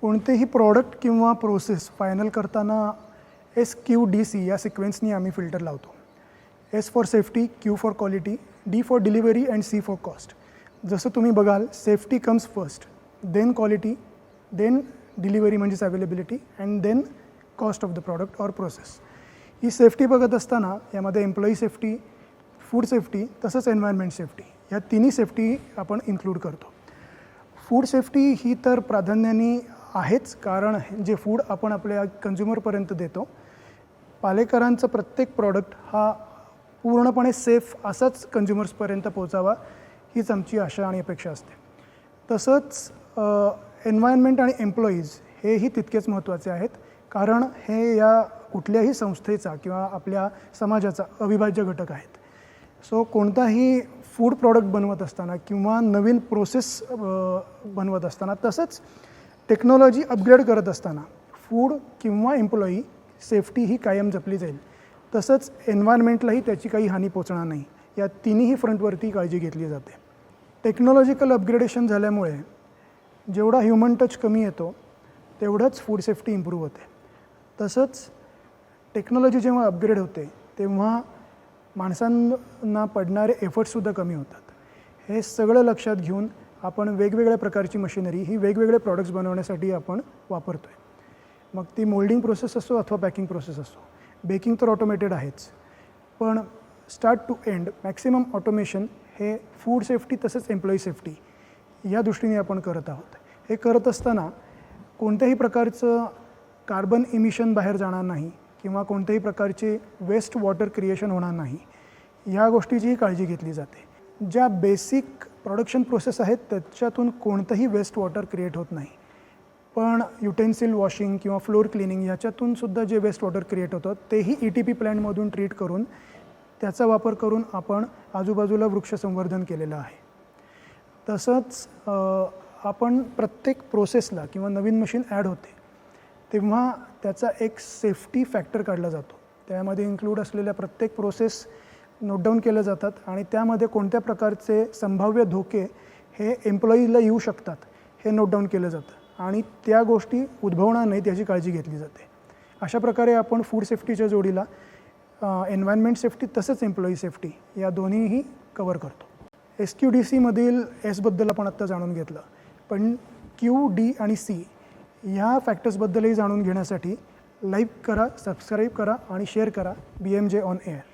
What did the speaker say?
कोणतेही प्रॉडक्ट किंवा process final करताना एस क्यू डी सी या सिक्वेन्सनी आम्ही फिल्टर लावतो. S for safety Q for quality D for delivery and C for cost जसं तुम्ही बघाल safety comes first then quality then delivery म्हणजेच availability and then cost of the product or process he safety बघत असताना यामध्ये employee safety food safety तसंच environment safety या तिन्ही सेफ्टी आपण इन्क्लूड करतो. फूड सेफ्टी ही तर प्राधान्याने आहेच कारण जे फूड आपण आपल्या कंझ्युमरपर्यंत देतो पालेकरांचं प्रत्येक प्रॉडक्ट हा पूर्णपणे सेफ असाच कन्झ्युमर्सपर्यंत पोहोचावा हीच आमची आशा आणि अपेक्षा असते. तसंच एन्व्हायरमेंट आणि एम्प्लॉईज हेही तितकेच महत्त्वाचे आहेत कारण हे या कुठल्याही संस्थेचा किंवा आपल्या समाजाचा अविभाज्य घटक आहेत. सो कोणताही फूड प्रॉडक्ट बनवत असताना किंवा नवीन प्रोसेस बनवत असताना तसंच टेक्नॉलॉजी अपग्रेड करत असताना फूड किंवा एम्प्लॉई सेफ्टी ही कायम जपली जाईल. तसंच एन्व्हायरमेंटलाही त्याची काही हानी पोचणार नाही. या तिन्ही फ्रंटवरती काळजी घेतली जाते. टेक्नॉलॉजिकल अपग्रेडेशन झाल्यामुळे जेवढा ह्युमन टच कमी येतो तेवढंच फूड सेफ्टी इम्प्रूव्ह होते. तसंच टेक्नॉलॉजी जेव्हा अपग्रेड होते तेव्हा माणसांना पडणारे एफर्ट्ससुद्धा कमी होतात. हे सगळं लक्षात घेऊन आपण वेगवेगळ्या प्रकारची मशिनरी ही वेगवेगळे प्रॉडक्ट्स बनवण्यासाठी आपण वापरतो आहे मग ती मोल्डिंग प्रोसेस असो अथवा पॅकिंग प्रोसेस असो बेकिंग तर ऑटोमेटेड आहेच. पण start to end maximum automation हे फूड सेफ्टी तसंच एम्प्लॉई सेफ्टी या दृष्टीने आपण करत आहोत. हे करत असताना कोणत्याही प्रकारचं कार्बन इमिशन बाहेर जाणार नाही किंवा कोणत्याही प्रकारचे वेस्ट वॉटर क्रिएशन होणार नाही. या गोष्टीचीही काळजी घेतली जाते. ज्या बेसिक प्रोडक्शन प्रोसेस आहेत त्याच्यातून कोणतंही वेस्ट वॉटर क्रिएट होत नाही. पण युटेन्सिल वॉशिंग किंवा फ्लोअर क्लिनिंग ह्याच्यातून सुद्धा जे वेस्ट वॉटर क्रिएट होतं तेही ई टी पी प्लॅनमधून ट्रीट करून त्याचा वापर करून आपण आजूबाजूला वृक्ष संवर्धन केलेलं आहे. तसंच आपण प्रत्येक प्रोसेसला किंवा नवीन मशीन ॲड होते तेव्हा त्याचा एक सेफ्टी फॅक्टर काढला जातो. त्यामध्ये इन्क्लूड असलेल्या प्रत्येक प्रोसेस नोट डाऊन जातात आणि त्यामध्ये कोणत्या प्रकारचे संभाव्य धोके हे एम्प्लॉईला येऊ शकतात हे नोट डाऊन केलं जातं. आणि त्या गोष्टी उद्भवणार नाहीत याची काळजी घेतली जाते. अशा प्रकारे आपण फूड सेफ्टीच्या जोडीला एन्व्हायरमेंट सेफ्टी तसंच एम्प्लॉई सेफ्टी या दोन्हीही कवर करतो. एस क्यू डी सीमधील एसबद्दल आपण आत्ता जाणून घेतलं. पण क्यू डी आणि सी ह्या फॅक्टर्सबद्दलही जाणून घेण्यासाठी लाईक करा सबस्क्राईब करा आणि शेअर करा B M J on air